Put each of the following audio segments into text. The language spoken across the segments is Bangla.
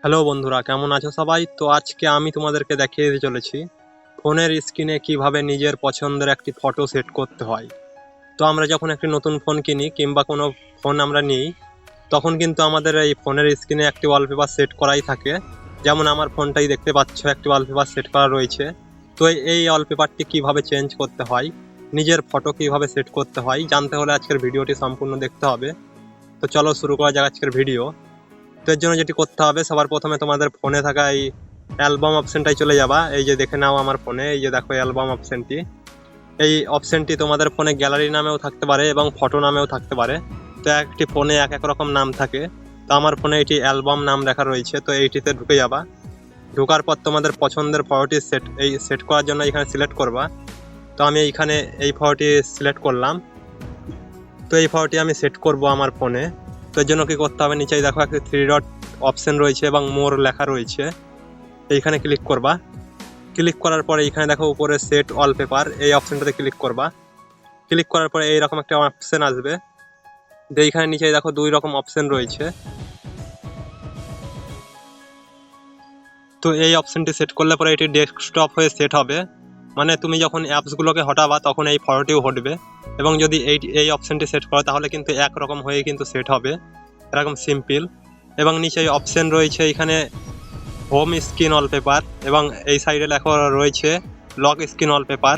হ্যালো বন্ধুরা, কেমন আছো সবাই? তো আজকে আমি তোমাদেরকে দেখিয়ে দিতে চলেছি ফোনের স্ক্রিনে কীভাবে নিজের পছন্দের একটি ফটো সেট করতে হয়। তো আমরা যখন একটি নতুন ফোন কিনি কিংবা কোনো ফোন আমরা নিই, তখন কিন্তু আমাদের এই ফোনের স্ক্রিনে একটি ওয়ালপেপার সেট করাই থাকে। যেমন আমার ফোনটাই দেখতে পাচ্ছ, একটি ওয়ালপেপার সেট করা রয়েছে। তো এই- ওয়ালপেপারটি কীভাবে চেঞ্জ করতে হয়, নিজের ফটো কীভাবে সেট করতে হয়, জানতে হলে আজকের ভিডিওটি সম্পূর্ণ দেখতে হবে। তো চলো শুরু করা যাক আজকের ভিডিও। তো এর জন্য যেটি করতে হবে, সবার প্রথমে তোমাদের ফোনে থাকা এই অ্যালবাম অপশনটাই চলে যাবা। এই যে দেখে নাও আমার ফোনে, এই যে দেখো অ্যালবাম অপশনটি। এই অপশনটি তোমাদের ফোনে গ্যালারি নামেও থাকতে পারে এবং ফটো নামেও থাকতে পারে। তো একটি ফোনে এক এক রকম নাম থাকে। তো আমার ফোনে এটি অ্যালবাম নাম লেখা রয়েছে, তো এইটিতে ঢুকে যাবা। ঢোকার পর তোমাদের পছন্দের ফটোটি সেট, এই সেট করার জন্য এখানে সিলেক্ট করবা। তো আমি এইখানে এই ফটোটি সিলেক্ট করলাম। তো এই ফটোটি আমি সেট করব আমার ফোনে। তো এর জন্য কি করতে হবে নিচেই দেখো একটা থ্রি ডট অপশন রয়েছে এবং মোর লেখা রয়েছে। এইখানে ক্লিক করবা। ক্লিক করার পরে এইখানে দেখো উপরে সেট অল পেপার এই অপশনটাতে ক্লিক করবা। ক্লিক করার পরে এইরকম একটা অপশন আসবে। যে এইখানে নিচে দেখো দুই রকম অপশন রয়েছে। তো এই অপশনটি সেট করলে পরে এটি ডেস্কটপ হয়ে সেট হবে। মানে তুমি যখন অ্যাপসগুলোকে হটাবা, তখন এই ফটোটিও হটবে। এবং যদি এই এই অপশনটি সেট করো, তাহলে কিন্তু একরকম হয়ে কিন্তু সেট হবে। এরকম সিম্পল এবং নিচে অপশন রয়েছে এখানে হোম স্ক্রিন ওয়ালপেপার এবং এই সাইডে লেখা রয়েছে লক স্ক্রিন ওয়ালপেপার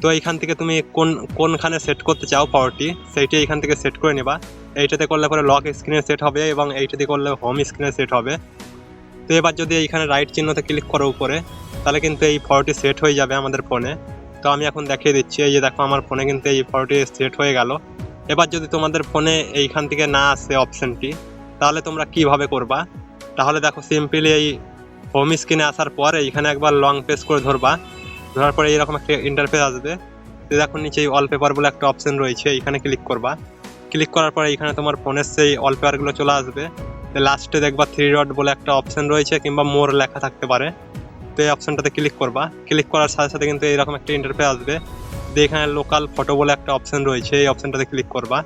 তো এইখান থেকে তুমি কোন, কোনখানে সেট করতে চাও পাওয়ারটি সেইটি এইখান থেকে সেট করে নেবা। এইটাতে করলে পরে লক স্ক্রিনে সেট হবে এবং এইটাতে করলে হোম স্ক্রিনে সেট হবে। তো এবার যদি এইখানে রাইট চিহ্নতে ক্লিক করো উপরে তাহলে কিন্তু এই ফটোটি সেট হয়ে যাবে আমাদের ফোনে তো আমি এখন দেখিয়ে দিচ্ছি, এই যে দেখো আমার ফোনে কিন্তু এই ফটোটি সেট হয়ে গেল। এবার যদি তোমাদের ফোনে এইখান থেকে না আসে অপশানটি তাহলে তোমরা কীভাবে করবা? তাহলে দেখো সিম্পলি এই হোম স্ক্রিনে আসার পর এইখানে একবার লং প্রেস করে ধরবা। ধরার পরে এইরকম একটা ইন্টারফেস আসবে। তো দেখো নিচে এই ওয়ালপেপার বলে একটা অপশন রয়েছে, এইখানে ক্লিক করবা। ক্লিক করার পরে এইখানে তোমার ফোনের সেই ওয়ালপেপারগুলো চলে আসবে। লাস্টে দেখবা থ্রি ডট বলে একটা অপশন রয়েছে, কিংবা মোর লেখা থাকতে পারে। এই অপশনটাতে ক্লিক করবা। ক্লিক করার সাথে সাথে কিন্তু এইরকম একটা ইন্টারফেস আসবে। দিয়ে এখানে লোকাল ফটো বলে একটা অপশন রয়েছে, এই অপশনটাতে ক্লিক করবা।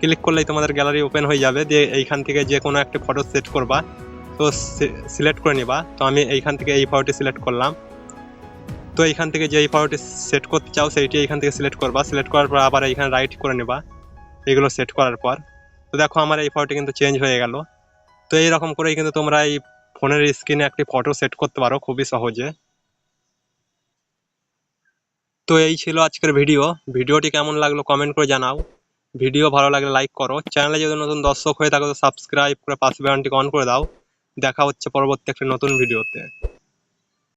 ক্লিক করলেই তোমাদের গ্যালারি ওপেন হয়ে যাবে। দিয়ে এইখান থেকে যে কোনো একটা ফটো সেট করবা। তো সিলেক্ট করে নিবা। তো আমি এইখান থেকে এই ফটোটি সিলেক্ট করলাম। তো এইখান থেকে যে এই ফটোটি সেট করতে চাও, সেইটি এইখান থেকে সিলেক্ট করবা। সিলেক্ট করার পর আবার এইখানে রাইট করে নেবা। এগুলো সেট করার পর। তো দেখো আমার এই ফটোটি কিন্তু চেঞ্জ হয়ে গেল। তো এইরকম করেই কিন্তু তোমরা এই ফোনের স্ক্রিনে একটি ফটো সেট করতে পারো, খুবই সহজে। তো এই ছিল আজকের ভিডিও ভিডিওটি কেমন লাগল কমেন্ট করে জানাও। ভিডিও ভালো লাগলে লাইক করো। চ্যানেলে যদি নতুন দর্শক হয়ে থাকো, তো সাবস্ক্রাইব করে পাশে বাটনটি অন করে দাও। দেখা হচ্ছে পরবর্তী একটি নতুন ভিডিওতে